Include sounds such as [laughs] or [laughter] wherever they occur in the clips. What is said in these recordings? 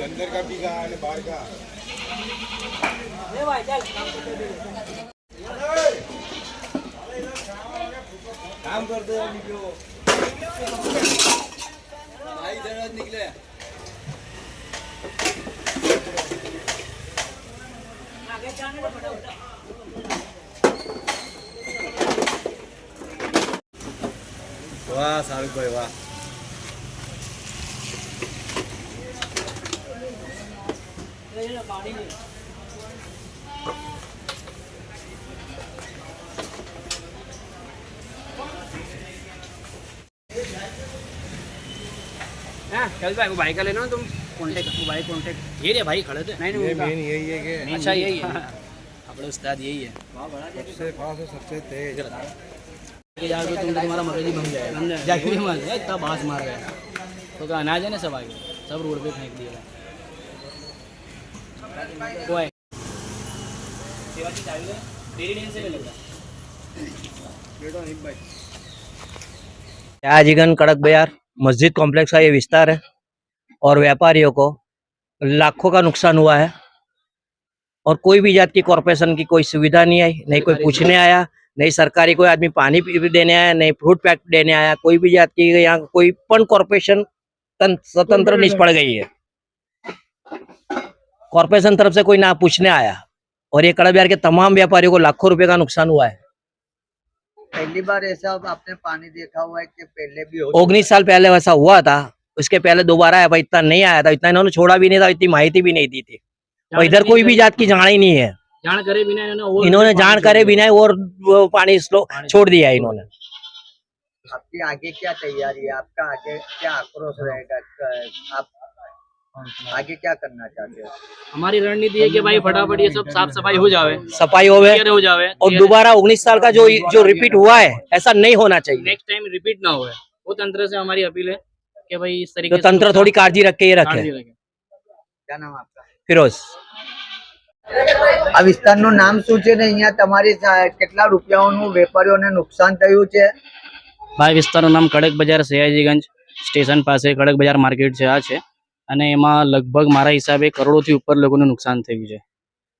कि अंदर का भी कहा है बाहर का ले भाई चल કામ કરતો નીકળો ભાઈ દરવાજ નીકળે. આગે ચાને વાહ સારું ભાઈ વાહ. चल भाई भाई का लेना तुम कॉन्टेक्ट वो भाई कॉन्टेक्ट ये रे भाई खड़े थे। नहीं नहीं मेन यही है कि। अच्छा यही [laughs] है। अपने उस्ताद यही है। सबसे फास्ट सबसे तेज। कि यार तो तुम तुम्हारा मगज ही बन जाएगा जाके मार इतना बास मार गया तो क्या अनाज है ना सब आगे? सब रोड पे फेंक दिया है है मिलेगा आजीगन कड़क बयार मस्जिद कॉम्प्लेक्स का ये विस्तार है और व्यापारियों को लाखों का नुकसान हुआ है और कोई भी जात की कॉरपोरेशन की कोई सुविधा नहीं आई, नहीं कोई पूछने आया, नहीं सरकारी कोई आदमी पानी देने आया, नहीं फ्रूट पैक देने आया, कोई भी जात की यहाँ कोई पण कॉरपोरेशन स्वतंत्र निष्फल गई है। कॉरपोरेशन तरफ़ से कोई ना पूछने आया और ये कड़क बिहार के तमाम व्यापारियों को लाखों रुपए का नुकसान हुआ है। पहली बार ऐसा आपने पानी देखा हुआ है कि पहले भी हो उन्नीस साल पहले वैसा हुआ था उसके पहले दोबारा आया भाई इतना नहीं आया था इतना इन्होंने छोड़ा भी नहीं था इतनी माहिती भी नहीं दी थी। और इधर कोई भी जात की जान ही नहीं है। जान करे बिना इन्होंने इन्होंने जान करे बिना और पानी स्लो छोड़ दिया इन्होंने। आपकी आगे क्या तैयारी है? आपका आगे क्या आक्रोश रहेगा? आप आगे क्या करना चाहते हो हमारी रणनीति है कि भाई फटाफट ये सब साफ सफाई हो जावे सफाई हो गए क्लियर हो जावे और दोबारा उन्नीस साल का जो जो रिपीट हुआ है ऐसा नहीं होना चाहिए नेक्स्ट टाइम रिपीट ना हो वो तंत्र से हमारी अपील है कि भाई इस तो तरीके से तंत्र थोड़ी काळजी रख के ये रखे काळजी रखे क्या नाम आपका फिरोज આ વિસ્તારનું નામ શું છે ને અહીંયા તમારી સા- કેટલા રૂપિયાઓનું વેપારીઓને નુકસાન થયું છે ભાઈ વિસ્તારનું નામ કડક બજાર સયાજીગંજ સ્ટેશન પાસે કડક બજાર માર્કેટ છે આ છે અને એમાં લગભગ મારા હિસાબે કરોડોથી ઉપર લોકોને નુકસાન થયું છે.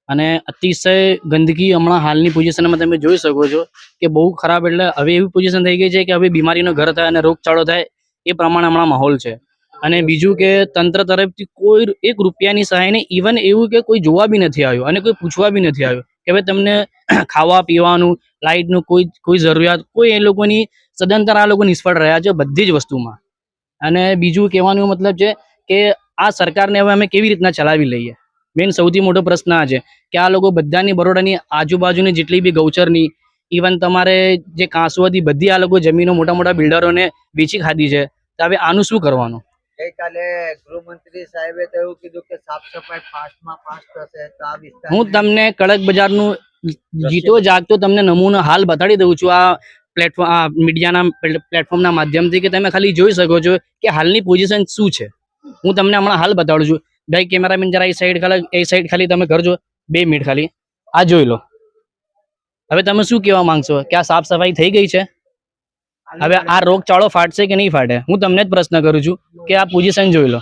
અને અતિશય ગંદકી હમણાં હાલની પોઝિશનમાં તમે જોઈ શકો છો કે બહુ ખરાબ એટલે હવે એવી પોઝિશન થઈ ગઈ છે કે હવે બીમારીનો ઘર થાય અને રોગચાળો થાય એ પ્રમાણે હમણાં માહોલ છે. અને બીજું કે તંત્ર તરફથી કોઈ એક રૂપિયાની સહાય નહીં ઇવન એવું કે કોઈ જોવા બી નથી આવ્યું અને કોઈ પૂછવા બી નથી આવ્યું કે ભાઈ તમને [clears throat] ખાવા પીવાનું, લાઇટનું કોઈ કોઈ જરૂરિયાત, કોઈ એ લોકોની સદંતર આ લોકો નિષ્ફળ રહ્યા છે બધી જ વસ્તુમાં. અને બીજું કહેવાનું મતલબ છે કે આ સરકારને હવે અમે કેવી રીતના ચલાવી લઈએ? મેઇન સૌથી મોટો પ્રશ્ન આ છે કે આ લોકો બધાની બરોડાની આજુબાજુની જેટલી બી ગૌચરની ઇવન તમારે જે કાંસુ હતી બધી આ લોકો જમીનો મોટા મોટા બિલ્ડરોને વેચી ખાધી છે. તો હવે આનું શું કરવાનું? ગઈકાલે ગૃહમંત્રી સાહેબે તો એવું કીધું કે સાફ સફાઈ ફાસ્ટમાં ફાસ્ટ થશે તો આ વિસ્તાર હું તમને કડક બજારનું જીતો જાગતો તમને નમૂનો હાલ બતાડી દઉં છું. આ પ્લેટફોર્મ આ મીડિયાના પ્લેટફોર્મના માધ્યમથી કે તમે ખાલી જોઈ શકો છો કે હાલની પોઝિશન શું છે. હું તમને હમણાં હાલ બતાડું છું. ભાઈ, કેમેરામેન જરા એ સાઈડ ખાલી, એ સાઈડ ખાલી તમે કરજો. બે મિનિટ ખાલી. આ જોઈ લો. હવે તમે શું કહેવા માંગશો? કે આ સાફ સફાઈ થઈ ગઈ છે? હવે આ રોગચાળો ફાટશે કે નહીં ફાટે? હું તમને જ પ્રશ્ન કરું છું કે આ પોઝિશન જોઈ લો.